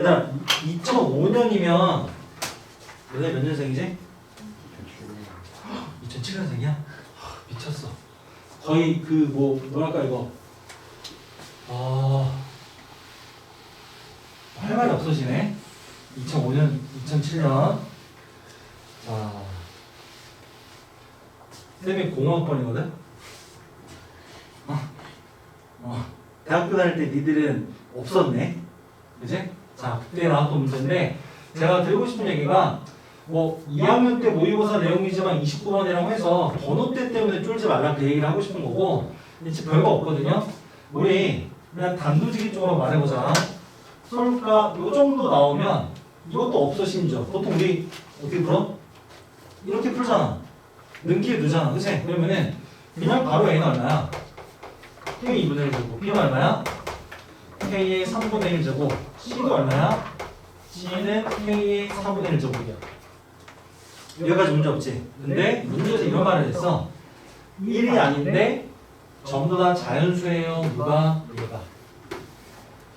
얘들아 2005년이면 너네 몇 년생이지? 2007년생이야? 미쳤어 거의 그 뭐 뭐랄까 이거 아할 말이 없어지네 2005년 2007년 자 쌤이 공학번이거든? 어, 어. 대학교 다닐 때 니들은 없었네 그지? 자 그때 나왔던 문제인데 제가 드리고 싶은 얘기가 뭐 2학년 때 모의고사 내용이지만 29번이라고 해서 번호대 때문에 쫄지 말라 그 얘기를 하고 싶은 거고 진짜 별거 없거든요 우리 그냥 단도직입 적으로 말해보자 서울과 요 정도 나오면 이것도 없어 심지어 보통 우리 어떻게 풀어? 이렇게 풀잖아 능기에 두잖아 그치? 그러면은 그냥 바로 A는 얼마야? K 2분의 1 제곱 B는 얼마야? K의 3분의 1 제곱. C도 얼마야? C는 K의 4분의 1 제곱이야. 여기까지 문제 없지? 근데 문제에서 이런 말을 했어. 1이 아닌데 전부 다 자연수예요? 누가? 얘가.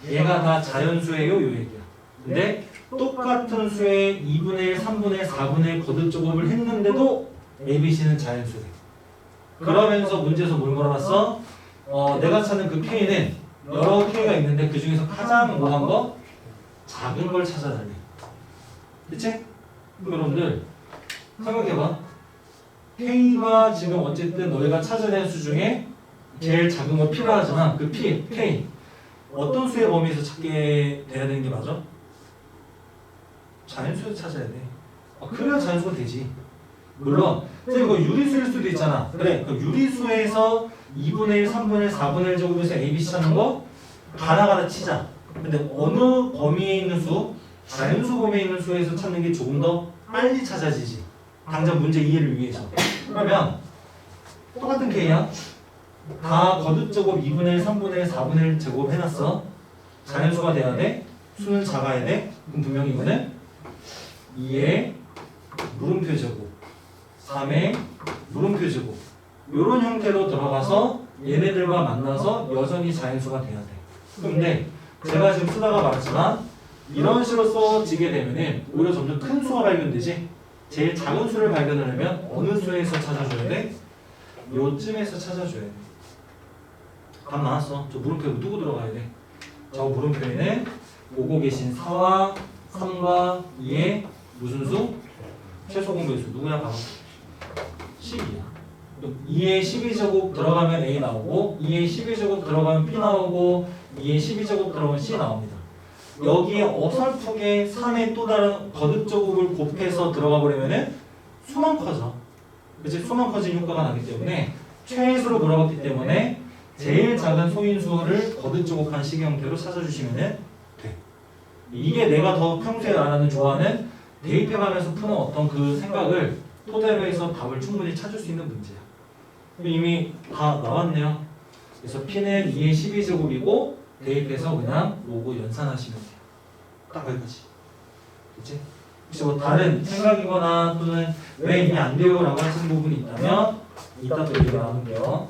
얘가 다 자연수예요? 요 얘기야. 근데 똑같은 수의 2분의 1, 3분의 1, 4분의 1 거듭 조곱을 했는데도 ABC는 자연수래. 그러면서 문제에서 뭘 물어봤어? 어, 내가 찾는 그 K는 여러 K가 있는데 그 중에서 가장 뭐한 거? 작은 걸 찾아달래 그치? 그럼 여러분들 생각해봐 K가 지금 어쨌든 너희가 찾아낸 수 중에 제일 작은 거 필요하지만 그 P, K 어떤 수의 범위에서 찾게 돼야 되는 게 맞아? 자연수에서 찾아야 돼 아, 그래야 자연수가 되지 물론 선생님 이거 유리수일 수도 있잖아. 그래 그 유리수에서 2분의 1, 3분의 1, 4분의 1 제곱에서 ABC 찾는 거 가나가나 치자. 근데 어느 범위에 있는 수 자연수 범위에 있는 수에서 찾는 게 조금 더 빨리 찾아지지. 당장 문제 이해를 위해서. 그러면 똑같은 K야. 다 거듭 제곱 2분의 1, 3분의 1, 4분의 1 제곱 해놨어. 자연수가 돼야 돼? 수는 작아야 돼? 그럼 분명히 이거는 2의 물음표 제곱 3의 물음표 제곱 이런 형태로 들어가서 얘네들과 만나서 여전히 자연수가 돼야 돼 근데 제가 지금 쓰다가 말했지만 이런 식으로 써지게 되면은 오히려 점점 큰 수가 발견되지 제일 작은 수를 발견하려면 어느 수에서 찾아줘야 돼? 요쯤에서 찾아줘야 돼. 답 나왔어. 저 물음표에 누구 들어가야 돼? 저 물음표에는 오고 계신 4와 3과 2의 무슨 수? 최소 공배수 누구냐 바로 10이야. 2의 12제곱 들어가면 A 나오고 2의 12제곱 들어가면 B 나오고 2의 12제곱 들어가면 C 나옵니다. 여기에 어설프게 3의 또 다른 거듭제곱을 곱해서 들어가 버리면은 수만 커져. 그치? 수만 커진 효과가 나기 때문에 최소로 물어봤기 때문에 제일 작은 소인수를 거듭제곱한 식의 형태로 찾아주시면 돼. 이게 내가 더 평소에 나는 좋아하는 대입해가면서 푸는 어떤 그 생각을 토대로 해서 답을 충분히 찾을 수 있는 문제야. 이미 다 나왔네요. 그래서 P는 2의 12제곱이고 대입해서 그냥 로고 연산하시면 돼요. 딱 거기까지. 그치? 혹시 뭐 다른 생각이거나 또는 왜 이게 안 돼요? 라고 하시는 부분이 있다면 이따 또 얘기 나눌게요.